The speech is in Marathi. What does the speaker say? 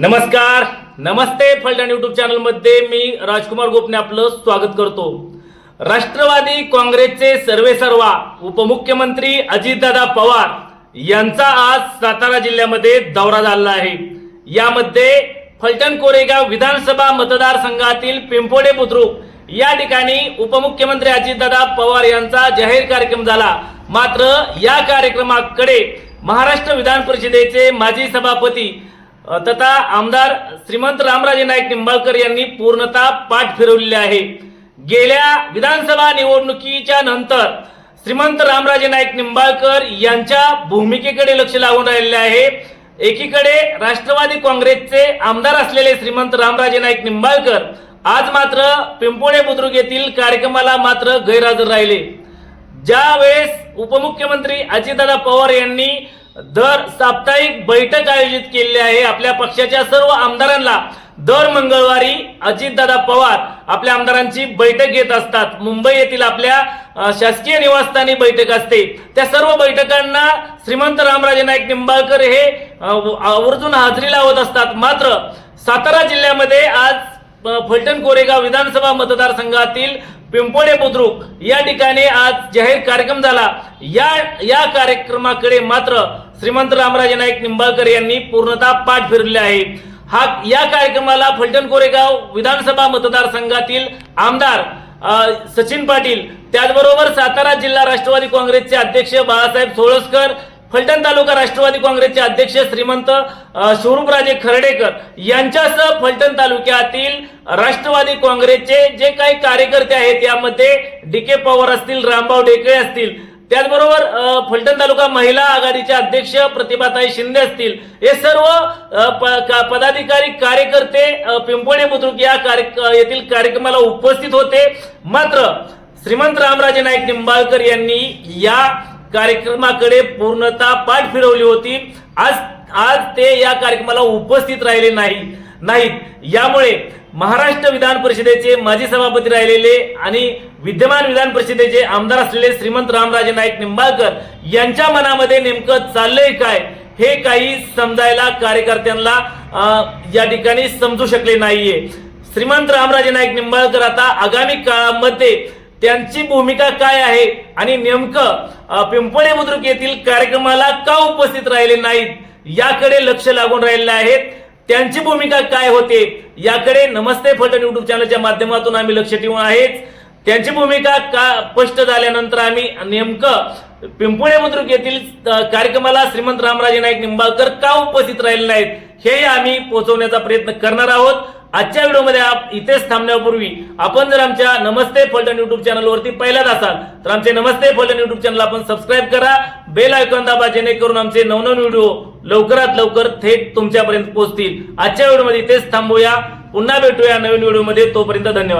नमस्कार नमस्ते फलटण युट्यूब चॅनलमध्ये मी राजकुमार गोपने आपलं स्वागत करतो. राष्ट्रवादी काँग्रेसचे सर्वेसर्वा उपमुख्यमंत्री अजितदादा पवार यांचा आज सातारा जिल्ह्यामध्ये दौरा झाला आहे. यामध्ये फलटण कोरेगाव विधानसभा मतदारसंघातील पिंपोडे बुद्रुक या ठिकाणी उपमुख्यमंत्री अजितदादा पवार यांचा जाहीर कार्यक्रम झाला. मात्र या कार्यक्रमाकडे महाराष्ट्र विधान परिषदेचे माजी सभापती तथा आमदार श्रीमंत रामराजे नाईक निंबाळकर यांनी पूर्णतः पाठ फिरवलेले आहे. गेल्या विधानसभा निवडणुकीच्या नंतर श्रीमंत रामराजे नाईक निंबाळकर यांच्या भूमिकेकडे लक्ष लागून राहिलेले आहे. एकीकडे राष्ट्रवादी काँग्रेसचे आमदार असलेले श्रीमंत रामराजे नाईक निंबाळकर आज मात्र पिंपोळे बुद्रुक येथील कार्यक्रमाला मात्र गैरहजर राहिले. ज्यावेळेस उपमुख्यमंत्री अजितदादा पवार यांनी दर साप्ताहिक बैठक आयोजित केलेली आहे. आपल्या पक्षाच्या सर्व आमदारांना दर मंगळवारी अजितदादा पवार आपल्या आमदारांची बैठक घेत असतात. मुंबई येथील आपल्या शासकीय निवासस्थानी बैठक असते. त्या सर्व बैठकांना श्रीमंत रामराजे नाईक निंबाळकर हे आवर्जून हाजरी लावत असतात. मात्र सातारा जिल्ह्यामध्ये आज फलटण कोरेगाव विधानसभा मतदारसंघातील पिंपोडे बुद्रुक या ठिकाणी आज जाहीर कार्यक्रम झाला. या या कार्यक्रमाकडे मात्र श्रीमंत रामराजे नाईक निंबाळकर यांनी पूर्णतः पाठ फिरले आहे. हा या कार्यक्रमाला फलटण कोरेगाव विधानसभा मतदारसंघातील आमदार सचिन पाटील त्याचबरोबर सातारा जिल्हा राष्ट्रवादी काँग्रेसचे अध्यक्ष बाळासाहेब सोळसकर फलटण तालुका राष्ट्रवादी काँग्रेसचे अध्यक्ष श्रीमंत स्वरूपराजे खर्डेकर यांच्यासह फलटण तालुक्यातील राष्ट्रवादी काँग्रेसचे जे काही कार्यकर्ते आहेत यामध्ये डी के पवार असतील रामभाऊ डेकळे असतील त्याचबरोबर फलटण तालुका महिला आघाडीचे अध्यक्ष प्रतिभाताई शिंदे असतील. हे सर्व प- पदाधिकारी कार्यकर्ते अ, पिंपोळे बुद्रुक या कार्य येथील कार्यक्रमाला उपस्थित होते. मात्र श्रीमंत रामराजे नाईक निंबाळकर यांनी या कार्यक्रमाकडे पूर्णतः पाठ फिरवली होती. आज आज ते या कार्यक्रमाला उपस्थित राहिले नाही. नाहीत. यामुळे महाराष्ट्र विधान परिषदेचे माजी सभापती राहिलेले आणि विद्यमान विधान परिषदेचे आमदार असलेले श्रीमंत रामराजे नाईक निंबाळकर यांच्या मनामध्ये नेमकं चाललंय काय हे काही समजायला कार्यकर्त्यांना या ठिकाणी समजू शकले नाहीये. श्रीमंत रामराजे नाईक निंबाळकर आता आगामी काळामध्ये त्यांची भूमिका काय आहे आणि नेमकं पिंपळे बुद्रुक येथील कार्यक्रमाला का उपस्थित राहिले नाहीत याकडे लक्ष लागून राहिलेले आहेत. त्यांची भूमिका काय होते याकडे नमस्ते फलटण युट्यूब चॅनलच्या माध्यमातून आम्ही लक्ष ठेवून आहेच त्यांची भूमिका का स्पष्ट झाल्यानंतर आम्ही नेमकं पिंपुळे बुद्रुक येथील कार्यक्रमाला श्रीमंत रामराजे नाईक निंबाळकर का उपस्थित राहिले नाहीत हेही आम्ही पोहोचवण्याचा प्रयत्न करणार आहोत. आजच्या व्हिडिओमध्ये आप इथेच थांबण्यापूर्वी आपण जर आमच्या नमस्ते फलटण युट्यूब चॅनलवरती पहिल्याच असाल तर आमचे नमस्ते फलटण युट्यूब चॅनल आपण सबस्क्राईब करा. बेल आयकॉन दाबा जेणेकरून आमचे नवनवीन व्हिडिओ लवकरात लवकर थेट तुमच्यापर्यंत पोहोचतील. आजच्या व्हिडिओमध्ये तेच थांबूया. पुन्हा भेटूया नवीन व्हिडिओमध्ये. तोपर्यंत धन्यवाद.